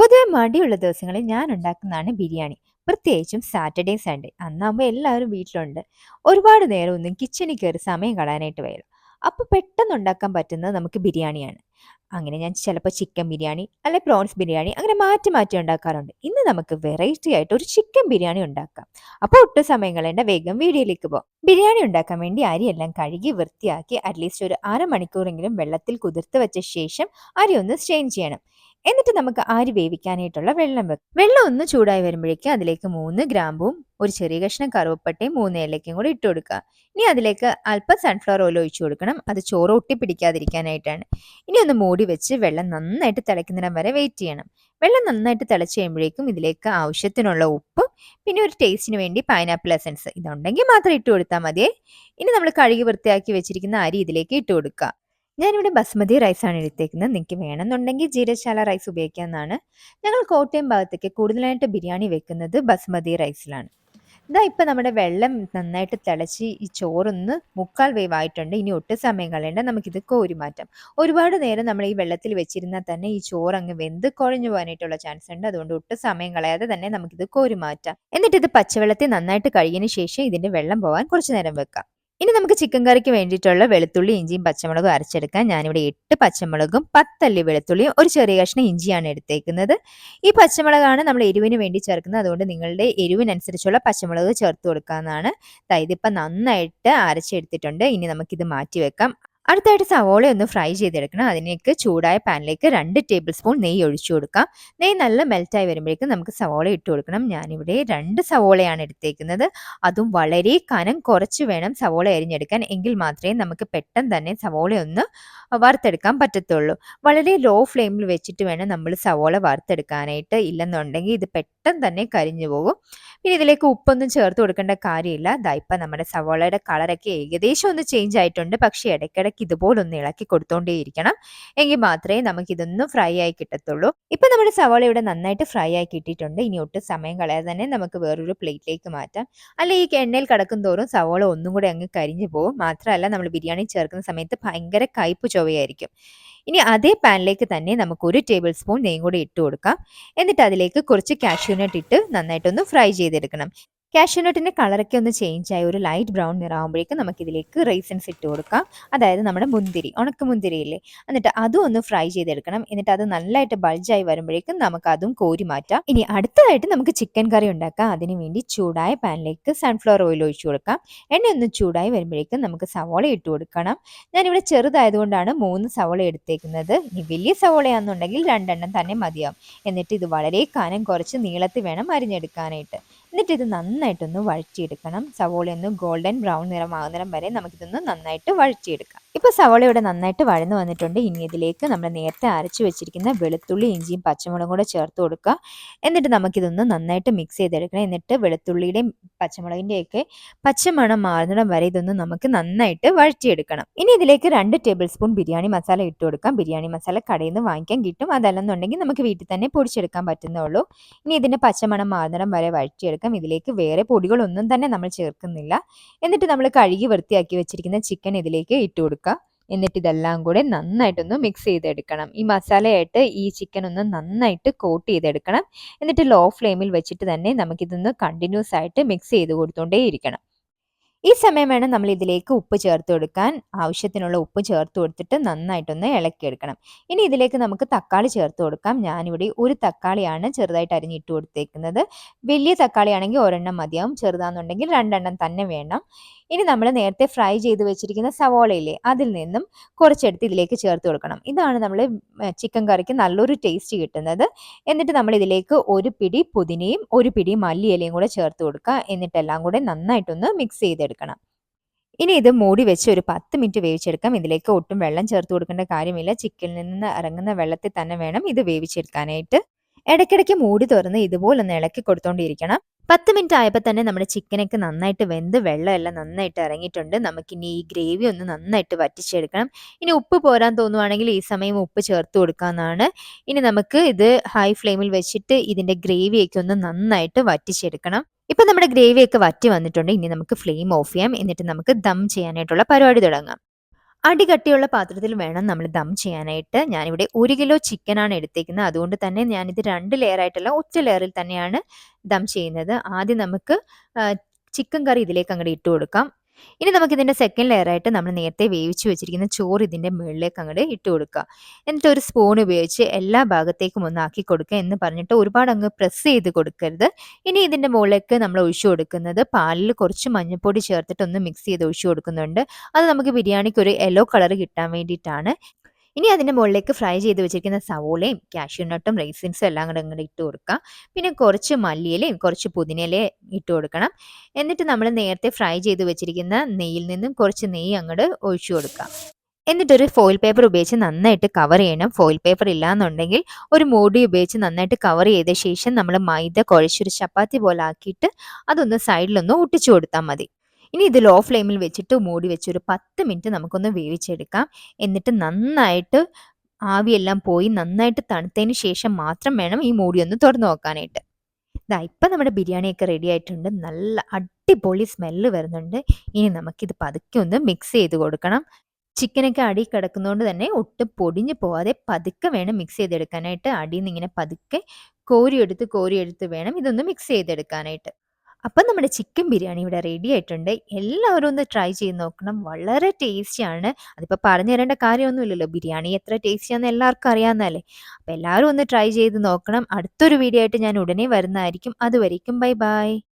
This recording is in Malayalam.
പൊതുവെ മടിയുള്ള ദിവസങ്ങളിൽ ഞാൻ ഉണ്ടാക്കുന്നതാണ് ബിരിയാണി. പ്രത്യേകിച്ചും സാറ്റർഡേ, സൺഡേ. അന്നാകുമ്പോൾ എല്ലാവരും വീട്ടിലുണ്ട്. ഒരുപാട് നേരം നേരമൊന്നും കിച്ചണിൽ കയറി സമയം കളയാനായിട്ട് വരും അപ്പോൾ പെട്ടെന്ന് ഉണ്ടാക്കാൻ പറ്റുന്നത് നമുക്ക് ബിരിയാണിയാണ്. അങ്ങനെ ഞാൻ ചിലപ്പോൾ ചിക്കൻ ബിരിയാണി, അല്ലെ പ്രോൺസ് ബിരിയാണി അങ്ങനെ മാറ്റി മാറ്റി ഉണ്ടാക്കാറുണ്ട്. ഇന്ന് നമുക്ക് വെറൈറ്റി ആയിട്ട് ഒരു ചിക്കൻ ബിരിയാണി ഉണ്ടാക്കാം. അപ്പോൾ ഒട്ടും സമയം കളയേണ്ട വേഗം വീഡിയോയിലേക്ക് പോകാം. ബിരിയാണി ഉണ്ടാക്കാൻ വേണ്ടി അരിയെല്ലാം കഴുകി വൃത്തിയാക്കി അറ്റ്ലീസ്റ്റ് ഒരു അരമണിക്കൂറെങ്കിലും വെള്ളത്തിൽ കുതിർത്ത് വെച്ച ശേഷം അരി ഒന്ന് സ്ട്രെയിൻ ചെയ്യണം. എന്നിട്ട് നമുക്ക് ആരി വേവിക്കാനായിട്ടുള്ള വെള്ളം വെക്കും വെള്ളം ഒന്ന് ചൂടായി വരുമ്പോഴേക്ക് അതിലേക്ക് മൂന്ന് ഗ്രാമ്പും ഒരു ചെറിയ കഷ്ണം കറുവപ്പട്ടയും മൂന്ന് ഏലക്കയും കൂടി ഇട്ട് കൊടുക്കുക. ഇനി അതിലേക്ക് അല്പം സൺഫ്ലവർ ഓയിൽ ഒഴിച്ചു കൊടുക്കണം. അത് ചോറ് ഒട്ടിപ്പിടിക്കാതിരിക്കാനായിട്ടാണ്. ഇനി ഒന്ന് മൂടി വെച്ച് വെള്ളം നന്നായിട്ട് തിളയ്ക്കുന്നിടം വരെ വെയിറ്റ് ചെയ്യണം. വെള്ളം നന്നായിട്ട് തിളച്ച് കഴിയുമ്പോഴേക്കും ഇതിലേക്ക് ആവശ്യത്തിനുള്ള ഉപ്പും പിന്നെ ഒരു ടേസ്റ്റിന് വേണ്ടി പൈനാപ്പിൾ എസൻസ് ഇതുണ്ടെങ്കിൽ മാത്രം ഇട്ട് കൊടുത്താൽ മതിയേ. ഇനി നമ്മൾ കഴുകി വൃത്തിയാക്കി വെച്ചിരിക്കുന്ന അരി ഇതിലേക്ക് ഇട്ട് കൊടുക്കുക. ഞാനിവിടെ ബസ്മതി റൈസാണ് എടുത്തേക്കുന്നത്. നിങ്ങൾക്ക് വേണമെന്നുണ്ടെങ്കിൽ ജീരശാല റൈസ് ഉപയോഗിക്കാവുന്നതാണ്. ഞങ്ങൾ കോട്ടയം ഭാഗത്തേക്ക് കൂടുതലായിട്ട് ബിരിയാണി വെക്കുന്നത് ബസ്മതി റൈസിലാണ്. ഇതാ ഇപ്പം നമ്മുടെ വെള്ളം നന്നായിട്ട് തിളച്ച് ഈ ചോറൊന്ന് മുക്കാൽ വേവായിട്ടുണ്ട്. ഇനി ഒട്ടും സമയം കളയേണ്ട നമുക്കിത് കോരി മാറ്റാം. ഒരുപാട് നേരം നമ്മൾ ഈ വെള്ളത്തിൽ വെച്ചിരുന്നാൽ തന്നെ ഈ ചോറ് അങ്ങ് വെന്ത് കുഴഞ്ഞു പോകാനായിട്ടുള്ള ചാൻസ് ഉണ്ട്. അതുകൊണ്ട് ഒട്ടും സമയം കളയാതെ തന്നെ നമുക്കിത് കോരി മാറ്റാം. എന്നിട്ട് ഇത് പച്ചവെള്ളത്തിൽ നന്നായിട്ട് കഴുകിയതിന് ശേഷം ഇതിന്റെ വെള്ളം പോകാൻ കുറച്ച് നേരം വെക്കാം. ഇനി നമുക്ക് ചിക്കൻ കറിക്ക് വേണ്ടിയിട്ടുള്ള വെളുത്തുള്ളി, ഇഞ്ചിയും പച്ചമുളകും അരച്ചെടുക്കാൻ ഞാനിവിടെ എട്ട് പച്ചമുളകും 10 അല്ലി വെളുത്തുള്ളിയും ഒരു ചെറിയ കഷ്ണം ഇഞ്ചിയാണ് എടുത്തേക്കുന്നത്. ഈ പച്ചമുളകാണ് നമ്മൾ എരിവിന് വേണ്ടി ചേർക്കുന്നത്. അതുകൊണ്ട് നിങ്ങളുടെ എരിവിനനുസരിച്ചുള്ള പച്ചമുളക് ചേർത്ത് കൊടുക്കാവുന്നതാണ്. തൈതിപ്പം നന്നായിട്ട് അരച്ചെടുത്തിട്ടുണ്ട്. ഇനി നമുക്കിത് മാറ്റി വെക്കാം. അടുത്തായിട്ട് സവോള ഒന്ന് ഫ്രൈ ചെയ്തെടുക്കണം. അതിനേക്ക് ചൂടായ പാനിലേക്ക് രണ്ട് ടേബിൾ സ്പൂൺ നെയ്യ് ഒഴിച്ചു കൊടുക്കാം. നെയ്യ് നല്ല മെൽറ്റായി വരുമ്പോഴേക്കും നമുക്ക് സവോള ഇട്ട് കൊടുക്കണം. ഞാനിവിടെ രണ്ട് സവോളയാണ് എടുത്തേക്കുന്നത്. അതും വളരെ കനം കുറച്ച് വേണം സവോള അരിഞ്ഞെടുക്കാൻ. എങ്കിൽ മാത്രമേ നമുക്ക് പെട്ടെന്ന് തന്നെ സവോളയൊന്ന് വറുത്തെടുക്കാൻ പറ്റത്തുള്ളൂ. വളരെ ലോ ഫ്ലെയിമിൽ വെച്ചിട്ട് വേണം നമ്മൾ സവോള വറുത്തെടുക്കാനായിട്ട്. ഇല്ലെന്നുണ്ടെങ്കിൽ ഇത് പെട്ടെന്ന് തന്നെ കരിഞ്ഞു പോകും. പിന്നെ ഇതിലേക്ക് ഉപ്പൊന്നും ചേർത്ത് കൊടുക്കേണ്ട കാര്യമില്ല. ഇപ്പം നമ്മുടെ സവോളയുടെ കളറൊക്കെ ഏകദേശം ഒന്ന് ചേഞ്ച് ആയിട്ടുണ്ട്. പക്ഷേ ഇടയ്ക്കിടയ്ക്ക് ഇതുപോലെ ഒന്ന് ഇളക്കി കൊടുത്തോണ്ടേയിരിക്കണം. എങ്കിൽ മാത്രമേ നമുക്ക് ഇതൊന്നും ഫ്രൈ ആയി കിട്ടത്തുള്ളൂ. ഇപ്പം നമ്മുടെ സവോള ഇവിടെ നന്നായിട്ട് ഫ്രൈ ആയി കിട്ടിയിട്ടുണ്ട്. ഇനി ഒട്ടും സമയം കളയാതെ തന്നെ നമുക്ക് വേറൊരു പ്ലേറ്റിലേക്ക് മാറ്റാം. അല്ല ഈ എണ്ണയിൽ കടക്കും തോറും സവോള ഒന്നും കൂടെ അങ്ങ് കരിഞ്ഞു പോകും. മാത്രമല്ല നമ്മൾ ബിരിയാണി ചേർക്കുന്ന സമയത്ത് ഭയങ്കര കയ്പ്പ് ചൊവയായിരിക്കും. ഇനി അതേ പാനിലേക്ക് തന്നെ നമുക്ക് ഒരു ടേബിൾ സ്പൂൺ നെയ്യും കൂടി ഇട്ട് കൊടുക്കാം. എന്നിട്ട് അതിലേക്ക് കുറച്ച് കാഷ്യൂ നട്ട് ഇട്ട് നന്നായിട്ടൊന്ന് ഫ്രൈ ചെയ്തെടുക്കണം. കാഷ്യൂ നട്ടിന്റെ കളറൊക്കെ ഒന്ന് ചേഞ്ച് ആയി ഒരു ലൈറ്റ് ബ്രൗൺ നിറാവുമ്പോഴേക്കും നമുക്കിതിലേക്ക് റൈസിൻസ് ഇട്ട് കൊടുക്കാം. അതായത് നമ്മുടെ മുന്തിരി, ഉണക്ക മുന്തിരിയില്ലേ എന്നിട്ട് അതും ഒന്ന് ഫ്രൈ ചെയ്തെടുക്കണം. എന്നിട്ട് അത് നല്ലതായിട്ട് ബൾജായി വരുമ്പോഴേക്കും നമുക്ക് അതും കോരി മാറ്റാം. ഇനി അടുത്തതായിട്ട് നമുക്ക് ചിക്കൻ കറി ഉണ്ടാക്കാം. അതിന് വേണ്ടി ചൂടായ പാനിലേക്ക് സൺഫ്ലവർ ഓയിൽ ഒഴിച്ചു കൊടുക്കാം. എണ്ണ ഒന്ന് ചൂടായി വരുമ്പോഴേക്കും നമുക്ക് സവോള ഇട്ട് കൊടുക്കണം. ഞാനിവിടെ ചെറുതായതുകൊണ്ടാണ് മൂന്ന് സവോള എടുത്തേക്കുന്നത്. ഇനി വലിയ സവോളയാണെന്നുണ്ടെങ്കിൽ രണ്ടെണ്ണം തന്നെ മതിയാവും. എന്നിട്ട് ഇത് വളരെ കനം കുറച്ച് നീളത്തിൽ വേണം അരിഞ്ഞെടുക്കാനായിട്ട്. എന്നിട്ട് ഇത് നന്നായിട്ടൊന്ന് വഴറ്റിയെടുക്കണം. സവോളയൊന്ന് ഗോൾഡൻ ബ്രൗൺ നിറമാകുന്നിടം വരെ നമുക്കിതൊന്ന് നന്നായിട്ട് വഴറ്റിയെടുക്കാം. ഇപ്പോൾ സവോള ഇവിടെ നന്നായിട്ട് വഴന്നു വന്നിട്ടുണ്ട്. ഇനി ഇതിലേക്ക് നമ്മൾ നേരത്തെ അരച്ചു വെച്ചിരിക്കുന്ന വെളുത്തുള്ളി, ഇഞ്ചിയും പച്ചമുളകും കൂടെ ചേർത്ത് കൊടുക്കുക. എന്നിട്ട് നമുക്കിതൊന്ന് നന്നായിട്ട് മിക്സ് ചെയ്തെടുക്കണം. എന്നിട്ട് വെളുത്തുള്ളിയുടെയും പച്ചമുളകിന്റെയൊക്കെ പച്ചമണം മാറുന്നിടം വരെ ഇതൊന്ന് നമുക്ക് നന്നായിട്ട് വഴറ്റിയെടുക്കണം. ഇനി ഇതിലേക്ക് രണ്ട് ടേബിൾ സ്പൂൺ ബിരിയാണി മസാല ഇട്ട് കൊടുക്കാം. ബിരിയാണി മസാല കടയിൽ നിന്ന് വാങ്ങിക്കാൻ കിട്ടും. അതല്ലെന്നുണ്ടെങ്കിൽ നമുക്ക് വീട്ടിൽ തന്നെ പൊടിച്ചെടുക്കാൻ പറ്റുന്നുള്ളൂ ഇനി ഇതിന്റെ പച്ചമണം മാറുന്നിടം വരെ വഴറ്റിയെടുക്കാം. ഇതിലേക്ക് വേറെ പൊടികളൊന്നും തന്നെ നമ്മൾ ചേർക്കുന്നില്ല. എന്നിട്ട് നമ്മൾ കഴുകി വൃത്തിയാക്കി വെച്ചിരിക്കുന്ന ചിക്കൻ ഇതിലേക്ക് ഇട്ട് കൊടുക്കുക. എന്നിട്ട് ഇതെല്ലാം കൂടെ നന്നായിട്ടൊന്ന് മിക്സ് ചെയ്തെടുക്കണം. ഈ മസാലയായിട്ട് ഈ ചിക്കൻ ഒന്ന് നന്നായിട്ട് കോട്ട് ചെയ്തെടുക്കണം. എന്നിട്ട് ലോ ഫ്ലെയിമിൽ വെച്ചിട്ട് തന്നെ നമുക്കിതൊന്ന് കണ്ടിന്യൂസ് ആയിട്ട് മിക്സ് ചെയ്ത് കൊടുത്തോണ്ടേയിരിക്കണം. ഈ സമയം വേണം നമ്മൾ ഇതിലേക്ക് ഉപ്പ് ചേർത്ത് കൊടുക്കാൻ. ആവശ്യത്തിനുള്ള ഉപ്പ് ചേർത്ത് കൊടുത്തിട്ട് നന്നായിട്ടൊന്ന് ഇളക്കിയെടുക്കണം. ഇനി ഇതിലേക്ക് നമുക്ക് തക്കാളി ചേർത്ത് കൊടുക്കാം. ഞാനിവിടെ ഒരു തക്കാളിയാണ് ചെറുതായിട്ട് അരിഞ്ഞിട്ട് കൊടുത്തേക്കുന്നത്. വലിയ തക്കാളിയാണെങ്കിൽ ഒരെണ്ണം മതിയാവും. ചെറുതാണെന്നുണ്ടെങ്കിൽ 2 എണ്ണം തന്നെ വേണം. ഇനി നമ്മൾ നേരത്തെ ഫ്രൈ ചെയ്ത് വെച്ചിരിക്കുന്ന സവോളയില്ലേ? അതിൽ നിന്നും കുറച്ചെടുത്ത് ഇതിലേക്ക് ചേർത്ത് കൊടുക്കണം. ഇതാണ് നമ്മൾ ചിക്കൻ കറിക്ക് നല്ലൊരു ടേസ്റ്റ് കിട്ടുന്നത്. എന്നിട്ട് നമ്മൾ ഇതിലേക്ക് ഒരു പിടി പുതിനയും ഒരു പിടി മല്ലിയിലയും കൂടെ ചേർത്ത് കൊടുക്കുക. എന്നിട്ടെല്ലാം കൂടെ നന്നായിട്ടൊന്ന് മിക്സ് ചെയ്തെടുക്കണം. ഇനി ഇത് മൂടി വെച്ച് ഒരു 10 മിനിറ്റ് വേവിച്ചെടുക്കാം. ഇതിലേക്ക് ഒട്ടും വെള്ളം ചേർത്ത് കൊടുക്കേണ്ട കാര്യമില്ല. ചിക്കനിൽ നിന്ന് ഇറങ്ങുന്ന വെള്ളത്തിൽ തന്നെ വേണം ഇത് വേവിച്ചെടുക്കാനായിട്ട്. ഇടയ്ക്കിടയ്ക്ക് മൂടി തുറന്ന് ഇതുപോലൊന്ന് ഇളക്കി കൊടുത്തോണ്ടിരിക്കണം. 10 മിനിറ്റ് ആയപ്പോൾ തന്നെ നമ്മുടെ ചിക്കനൊക്കെ നന്നായിട്ട് വെന്ത് വെള്ളമെല്ലാം നന്നായിട്ട് ഇറങ്ങിയിട്ടുണ്ട്. നമുക്കിനി ഈ ഗ്രേവി ഒന്ന് നന്നായിട്ട് വറ്റിച്ചെടുക്കണം. ഇനി ഉപ്പ് പോരാൻ തോന്നുവാണെങ്കിൽ ഈ സമയം ഉപ്പ് ചേർത്ത് കൊടുക്കാവുന്നതാണ്. ഇനി നമുക്ക് ഇത് ഹൈ ഫ്ലെയിമിൽ വെച്ചിട്ട് ഇതിന്റെ ഗ്രേവിയൊക്കെ ഒന്ന് നന്നായിട്ട് വറ്റിച്ചെടുക്കണം. ഇപ്പം നമ്മുടെ ഗ്രേവിയൊക്കെ വറ്റി വന്നിട്ടുണ്ട്. ഇനി നമുക്ക് ഫ്ലെയിം ഓഫ് ചെയ്യാം. എന്നിട്ട് നമുക്ക് ദം ചെയ്യാനായിട്ടുള്ള പരിപാടി തുടങ്ങാം. അടി കട്ടിയുള്ള പാത്രത്തിൽ വേണം നമ്മൾ ദം ചെയ്യാനായിട്ട്. ഞാനിവിടെ ഒരു കിലോ ചിക്കനാണ് എടുത്തേക്കുന്നത്. അതുകൊണ്ട് തന്നെ ഞാനിത് രണ്ട് ലെയർ ആയിട്ടല്ല ഒറ്റ ലെയറിൽ തന്നെയാണ് ദം ചെയ്യുന്നത്. ആദ്യം നമുക്ക് ചിക്കൻ കറി ഇതിലേക്ക് അങ്ങോട്ട് ഇട്ട് കൊടുക്കാം. ഇനി നമുക്ക് ഇതിന്റെ സെക്കൻഡ് ലെയർ ആയിട്ട് നമ്മൾ നേരത്തെ വേവിച്ച് വെച്ചിരിക്കുന്ന ചോറ് ഇതിന്റെ മുകളിലേക്ക് അങ്ങോട്ട് ഇട്ട് കൊടുക്കുക. എന്നിട്ട് ഒരു സ്പൂൺ ഉപയോഗിച്ച് എല്ലാ ഭാഗത്തേക്കും ഒന്ന് ആക്കി കൊടുക്കുക എന്ന് പറഞ്ഞിട്ട് ഒരുപാട് അങ്ങ് പ്രസ് ചെയ്ത് കൊടുക്കരുത്. ഇനി ഇതിന്റെ മുകളിലേക്ക് നമ്മൾ ഒഴിച്ചു കൊടുക്കുന്നത് പാലിൽ കുറച്ച് മഞ്ഞൾപ്പൊടി ചേർത്തിട്ട് ഒന്ന് മിക്സ് ചെയ്ത് ഒഴിച്ചു കൊടുക്കുന്നുണ്ട്. അത് നമുക്ക് ബിരിയാണിക്ക് ഒരു യെല്ലോ കളർ കിട്ടാൻ വേണ്ടിയിട്ടാണ്. ഇനി അതിന്റെ മുകളിലേക്ക് ഫ്രൈ ചെയ്ത് വെച്ചിരിക്കുന്ന സവോളയും കാഷ്യൂനട്ടും റൈസിൻസും എല്ലാം കൂടെ അങ്ങട് ഇട്ട് കൊടുക്കുക. പിന്നെ കുറച്ച് മല്ലിയിലയും കുറച്ച് പുതിനയിലയും ഇട്ട് കൊടുക്കണം. എന്നിട്ട് നമ്മൾ നേരത്തെ ഫ്രൈ ചെയ്ത് വെച്ചിരിക്കുന്ന നെയ്യിൽ നിന്നും കുറച്ച് നെയ്യ് അങ്ങോട്ട് ഒഴിച്ചു കൊടുക്കുക. എന്നിട്ടൊരു ഫോയിൽ പേപ്പർ ഉപയോഗിച്ച് നന്നായിട്ട് കവർ ചെയ്യണം. ഫോയിൽ പേപ്പർ ഇല്ലാന്നുണ്ടെങ്കിൽ ഒരു മൂടി ഉപയോഗിച്ച് നന്നായിട്ട് കവർ ചെയ്ത ശേഷം നമ്മൾ മൈദ കുഴച്ചൊരു ചപ്പാത്തി പോലെ ആക്കിയിട്ട് അതൊന്ന് സൈഡിലൊന്ന് ഒട്ടിച്ചു കൊടുത്താൽ മതി. ഇനി ഇത് ലോ ഫ്ലെയിമിൽ വെച്ചിട്ട് മൂടി വെച്ച് ഒരു 10 മിനിറ്റ് നമുക്കൊന്ന് വേവിച്ചെടുക്കാം. എന്നിട്ട് നന്നായിട്ട് ആവിയെല്ലാം പോയി നന്നായിട്ട് തണുത്തതിന് ശേഷം മാത്രം വേണം ഈ മൂടി ഒന്ന് തുറന്നു നോക്കാനായിട്ട്. ഇതാ ഇപ്പം നമ്മുടെ ബിരിയാണിയൊക്കെ റെഡി ആയിട്ടുണ്ട്. നല്ല അടിപൊളി സ്മെല്ല് വരുന്നുണ്ട്. ഇനി നമുക്കിത് പതുക്കെ ഒന്ന് മിക്സ് ചെയ്ത് കൊടുക്കണം. ചിക്കനൊക്കെ അടി കിടക്കുന്നതുകൊണ്ട് തന്നെ ഒട്ടും പൊടിഞ്ഞു പോവാതെ പതുക്കെ വേണം മിക്സ് ചെയ്തെടുക്കാനായിട്ട്. അടിയിൽ നിന്ന് ഇങ്ങനെ പതുക്കെ കോരിയെടുത്ത് കോരിയെടുത്ത് വേണം ഇതൊന്ന് മിക്സ് ചെയ്തെടുക്കാനായിട്ട്. അപ്പം നമ്മുടെ ചിക്കൻ ബിരിയാണി ഇവിടെ റെഡി ആയിട്ടുണ്ട്. എല്ലാവരും ഒന്ന് ട്രൈ ചെയ്ത് നോക്കണം. വളരെ ടേസ്റ്റിയാണ്. അതിപ്പോൾ പറഞ്ഞു തരേണ്ട കാര്യമൊന്നുമില്ലല്ലോ. ബിരിയാണി എത്ര ടേസ്റ്റിയാന്ന് എല്ലാവർക്കും അറിയാവുന്നതല്ലേ. അപ്പോൾ എല്ലാവരും ഒന്ന് ട്രൈ ചെയ്ത് നോക്കണം. അടുത്തൊരു വീഡിയോ ആയിട്ട് ഞാൻ ഉടനെ വരുന്നതായിരിക്കും. അതുവരേക്കും ബൈ ബൈ.